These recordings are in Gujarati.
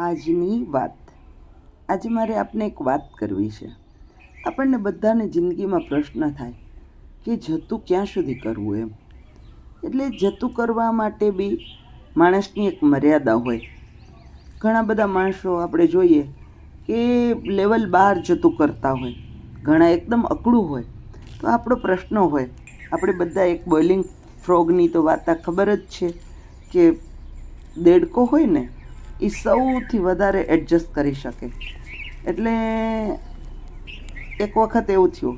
આજની વાત. આજે મારે આપને એક વાત કરવી છે. આપણને બધાને જિંદગીમાં પ્રશ્ન થાય કે જતું ક્યાં સુધી કરવું એમ. એટલે જતું કરવા માટે બી માણસની એક મર્યાદા હોય. ઘણા બધા માણસો આપણે જોઈએ કે લેવલ બહાર જતું કરતા હોય. ઘણા એકદમ અકળું હોય. તો આપણો પ્રશ્ન હોય. આપણે બધા એક બોઇલિંગ ફ્રોગની તો વાર્તા ખબર જ છે કે દેડકો હોય ને એ સૌથી વધારે એડજસ્ટ કરી શકે. એટલે એક વખત એવું થયું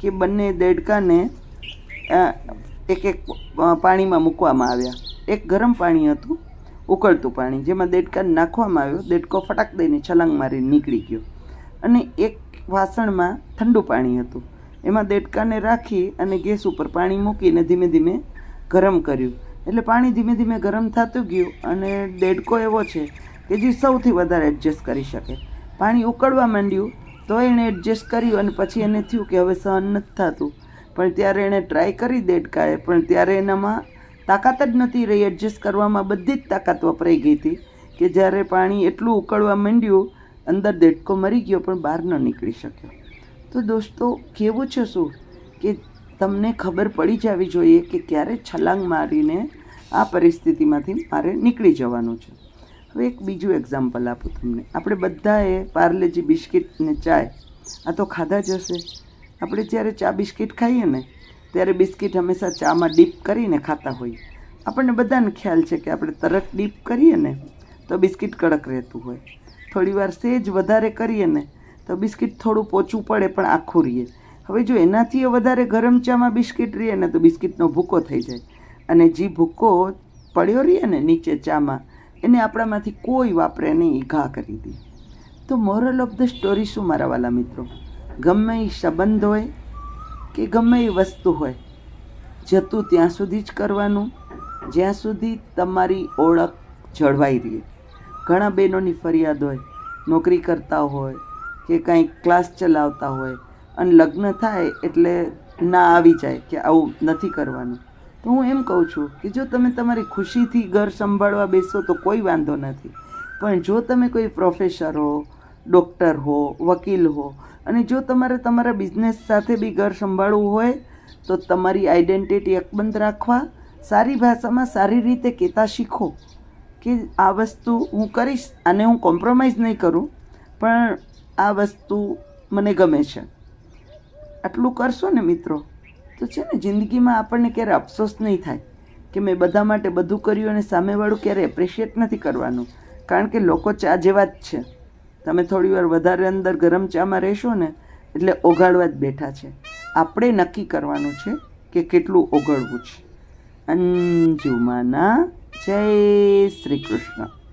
કે બંને દેડકાને એક એક પાણીમાં મૂકવામાં આવ્યા. એક ગરમ પાણી હતું, ઉકળતું પાણી. જેમાં દેડકાને નાખવામાં આવ્યો. દેડકો ફટાક દઈને છલાંગ મારી નીકળી ગયો. અને એક વાસણમાં ઠંડુ પાણી હતું. એમાં દેડકાને રાખી અને ગેસ ઉપર પાણી મૂકીને ધીમે ધીમે ગરમ કર્યું. એટલે પાણી ધીમે ધીમે ગરમ થતું ગયું અને દેડકો એવો છે કે જે સૌથી વધારે એડજસ્ટ કરી શકે. પાણી ઉકળવા માંડ્યું તો એણે એડજસ્ટ કર્યું અને પછી એને થયું કે હવે સહન નથી થતું. પણ ત્યારે એણે ટ્રાય કરી દેડકાએ પણ ત્યારે એનામાં તાકાત જ નથી રહી. એડજસ્ટ કરવામાં બધી જ તાકાત વપરાઈ ગઈ હતી કે જ્યારે પાણી એટલું ઉકળવા માંડ્યું, અંદર દેડકો મરી ગયો, પણ બહાર ન નીકળી શક્યો. તો દોસ્તો, કેવું છે શું? કે તમને ખબર પડી જવી જોઈએ કે ક્યારે છલાંગ મારીને આ પરિસ્થિતિમાંથી મારે નીકળી જવાનું છે. હવે એક બીજું એક્ઝામ્પલ આપું તમને. આપણે બધાએ પાર્લેજી બિસ્કિટ ને ચાય, આ તો ખાધા જ હશે. આપણે જ્યારે ચા બિસ્કિટ ખાઈએ ને, ત્યારે બિસ્કિટ હંમેશા ચામાં ડીપ કરીને ખાતા હોઈએ. આપણને બધાને ખ્યાલ છે કે આપણે તરત ડીપ કરીએ ને, તો બિસ્કિટ કડક રહેતું હોય. થોડીવાર સેજ વધારે કરીએ ને, તો બિસ્કિટ થોડું પોચું પડે પણ આખું રહીએ હવે જો એનાથી વધારે ગરમ ચામાં બિસ્કિટ રહીએ ને તો બિસ્કિટનો ભૂકો થઈ જાય. અને જે ભૂકો પડ્યો રહીએ ને નીચે ચામાં, એને આપણામાંથી કોઈ વાપરે નહીં ઘા કરી દે. તો મોરલ ઓફ ધ સ્ટોરી શું મારા વાલા મિત્રો? ગમે એ સંબંધ હોય કે ગમે એ વસ્તુ હોય, જતું ત્યાં સુધી જ કરવાનું, જ્યાં સુધી તમારી ઓળખ જળવાઈ રહે. ઘણા બહેનોની ફરિયાદ હોય, નોકરી કરતા હોય કે કાંઈ ક્લાસ ચલાવતા હોય અને લગ્ન થાય એટલે ના આવી જાય કે આવું નથી કરવાનું. તો હું એમ કહું છું કે જો તમે તમારી ખુશીથી ઘર સંભાળવા બેસો તો કોઈ વાંધો નથી. પણ જો તમે કોઈ પ્રોફેસર હો, ડૉક્ટર હો, વકીલ હો અને જો તમારે તમારા બિઝનેસ સાથે બી ઘર સંભાળવું હોય, તો તમારી આઈડેન્ટિટી અકબંધ રાખવા, સારી ભાષામાં સારી રીતે કહેતા શીખો કે આ વસ્તુ હું કરીશ, આને હું કોમ્પ્રોમાઇઝ નહીં કરું, પણ આ વસ્તુ મને ગમે છે. આટલું કરશો ને મિત્રો, તો છે ને જિંદગીમાં આપણને ક્યારે અફસોસ નહીં થાય કે મેં બધા માટે બધું કર્યું અને સામેવાળું ક્યારે એપ્રિશિએટ નથી કરવાનું. કારણ કે લોકો ચા જેવા જ છે. તમે થોડી વાર વધારે અંદર ગરમ ચામાં રહેશો ને, એટલે ઓગાળવા જ બેઠા છે. આપણે નક્કી કરવાનું છે કે કેટલું ઓગળવું છે. અંજુમાના જય શ્રી કૃષ્ણ.